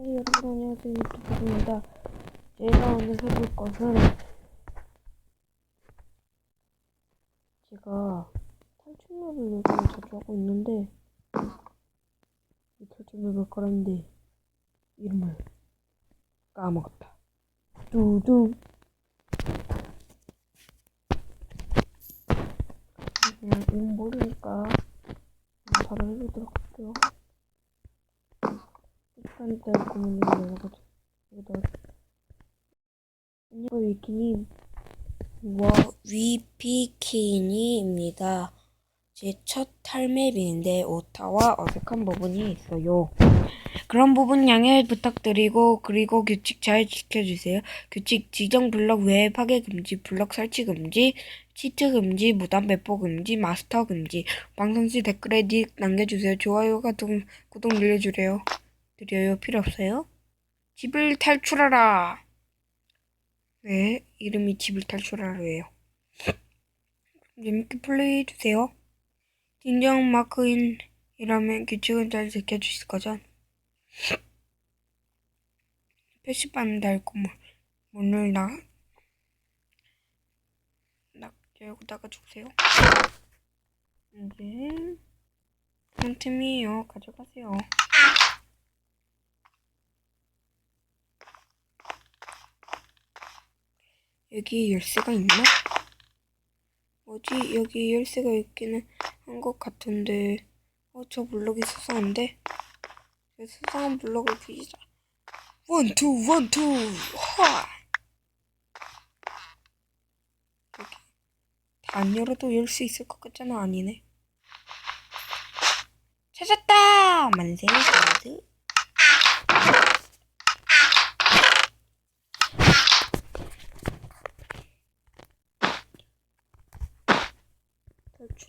네, 여러분 안녕하세요 유튜브입니다. 제가 오늘 해볼 것은 제가 탈출맵을 요즘 자주 하고 있는데 이 탈출맵을 깔았는데 이름을 까먹었다. 뚜둥 그냥 이름 모르니까 바로 해보도록 할게요. 될 거면 이거 넣어가지고 이거. 안녕 위키님. 워 위피키니입니다. 제 첫 탈맵인데 오타와 어색한 부분이 있어요. 그런 부분 양해 부탁드리고 그리고 규칙 잘 지켜주세요. 규칙 지정 블럭 외 파괴 금지, 블럭 설치 금지, 치트 금지, 무단 배포 금지, 마스터 금지. 방송 시 댓글에 닉 남겨주세요. 좋아요가 좀 구독 늘려주래요. 드려요. 필요 없어요? 집을 탈출하라. 네, 이름이 집을 탈출하라예요. 재밌게 플레이해주세요. 진정 마크인이라면 규칙은 잘 지켜주실 거죠? 표시판 달고 뭐, 문을 나, 나, 열고다가 주세요. 이게, 그런 틈이에요. 가져가세요. 여기 열쇠가 있나? 뭐지? 여기 열쇠가 있기는 한 것 같은데. 어, 저 블럭이 수상한데? 저 수상한 블럭을 뒤지자. 원투 원투 화! 여기. 다안 열어도 열 수 있을 것 같잖아 아니네. 찾았다! 만세 가드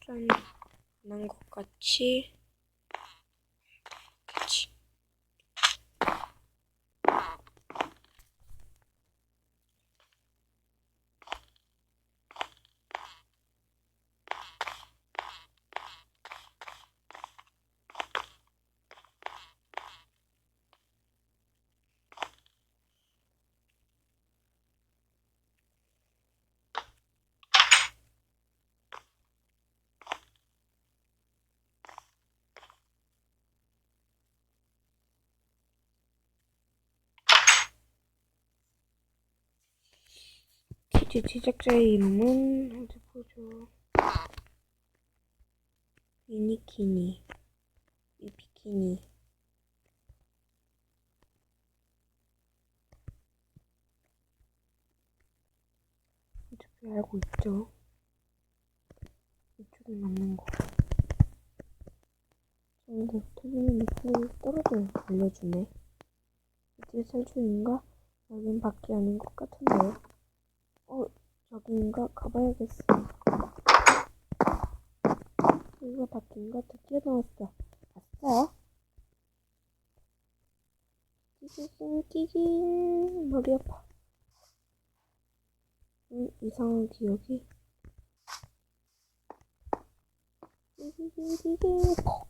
탈출하는 것 같이 제 제작자의 이름은 어디 보죠 미니키니. 이 비키니. 어차피 알고 있죠? 이쪽이 맞는 거. 근데 터지는 느낌이 떨어져 알려주네. 이제 살충인가? 여긴 밖이 아닌 것 같은데요 어, 저기인가? 가봐야겠어. 이거 바뀐가? 드디어 나왔어. 아싸. 띠기ging, 띠ging. 머리 아파. 음, 이상한 기억이. 띠기ging, 띠ging. 퍽.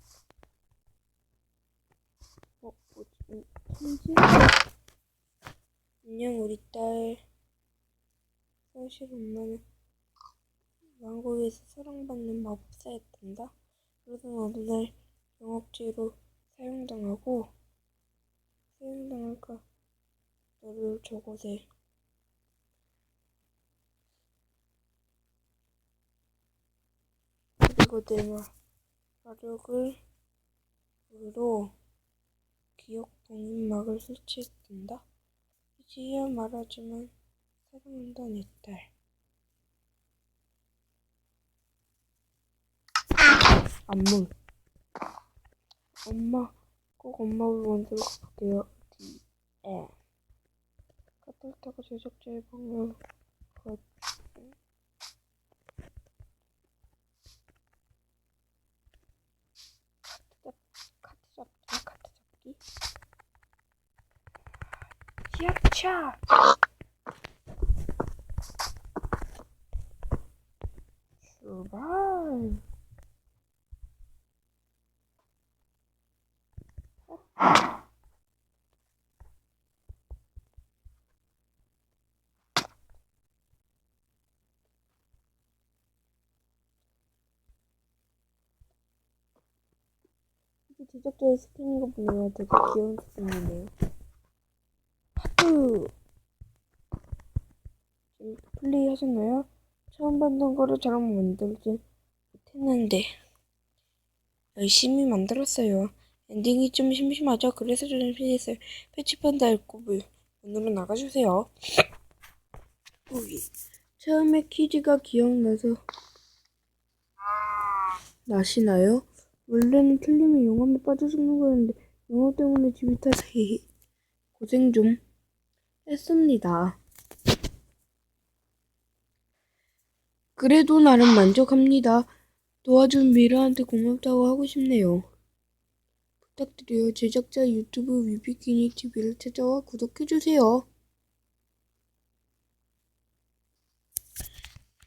어, 뭐지? 음, 천지? 안녕, 우리 딸. 사실 엄마는 왕국에서 사랑받는 마법사였단다. 그러던 어느 날 영업죄로 사용당하고 사용당할까 너를 저곳에 그리고 내 마력을 으로 기억 봉인 막을 설치했단다. 이제야 말하지만 사랑한다 내 딸. 안물. 엄마, 꼭 만들어 가볼게요. D N. 까딱타가 제작자의 방을 거. 카트 잡기, 카트 잡기. 지압차. 음. 제작자의 스킨인 거 보면 되게 귀여운 스킨이네요. 하트! 플레이 하셨나요? 처음 봤던 거를 잘못 만들진 했는데 열심히 만들었어요. 엔딩이 좀 심심하죠? 그래서 좀 심심했어요. 패치판 달고물 오늘은 나가주세요. 처음에 퀴즈가 기억나서 나시나요? 원래는 틀리면 용암에 빠져 죽는 거였는데 용암 때문에 집이 타서 고생 좀 했습니다. 그래도 나름 만족합니다. 도와준 미라한테 고맙다고 하고 싶네요. 부탁드려요. 제작자 유튜브 위비키니 TV를 찾아와 구독해주세요.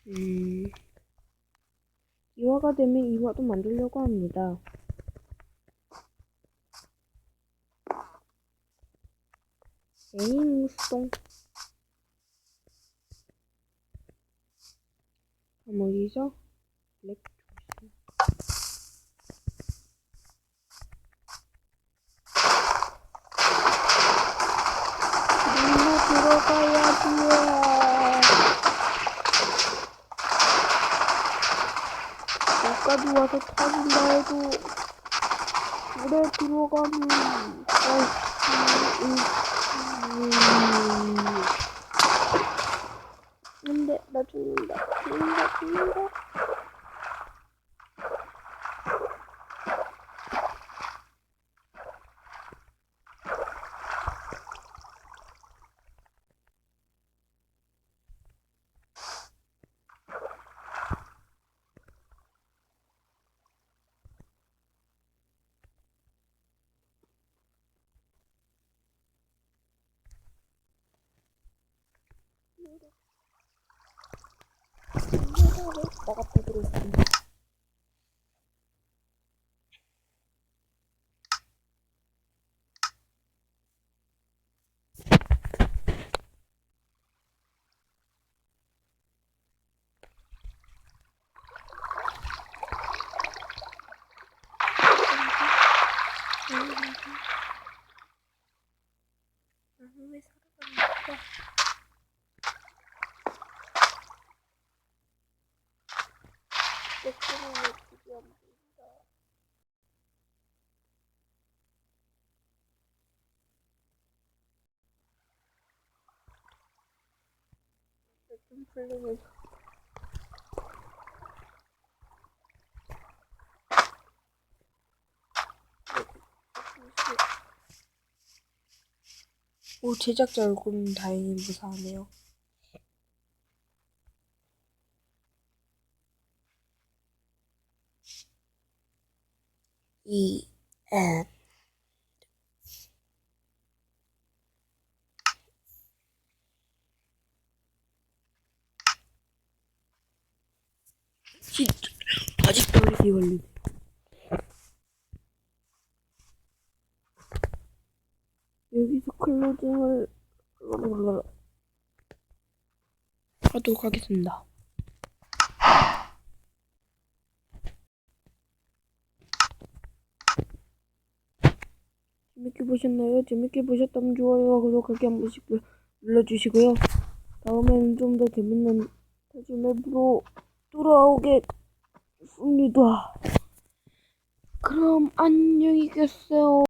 음, 이화가 되면 이화도 만들려고 합니다. 에잉, 수동. 어디죠? 블랙 조심. 물로 들어가야지. 여기까지 와서 터진다 해도 물에 들어가면 아이씨, 음, 근데 나 죽는다 죽는다 죽는다 보도록 나는 왜 살아가는 거야? 내 꿈은 길이 안 보인다. 좀 풀리면 오 제작자 얼굴은 다행히 무사하네요. 이 앤. 12월 2월이네. 여기서 클로징을 하도록 하겠습니다. 재밌게 보셨나요? 재밌게 보셨다면 좋아요와 구독하기 한 번씩 눌러주시고요. 다음에는 좀 더 재밌는 다짐 앱으로 돌아오게 겠습니다. 그럼 안녕히 계세요.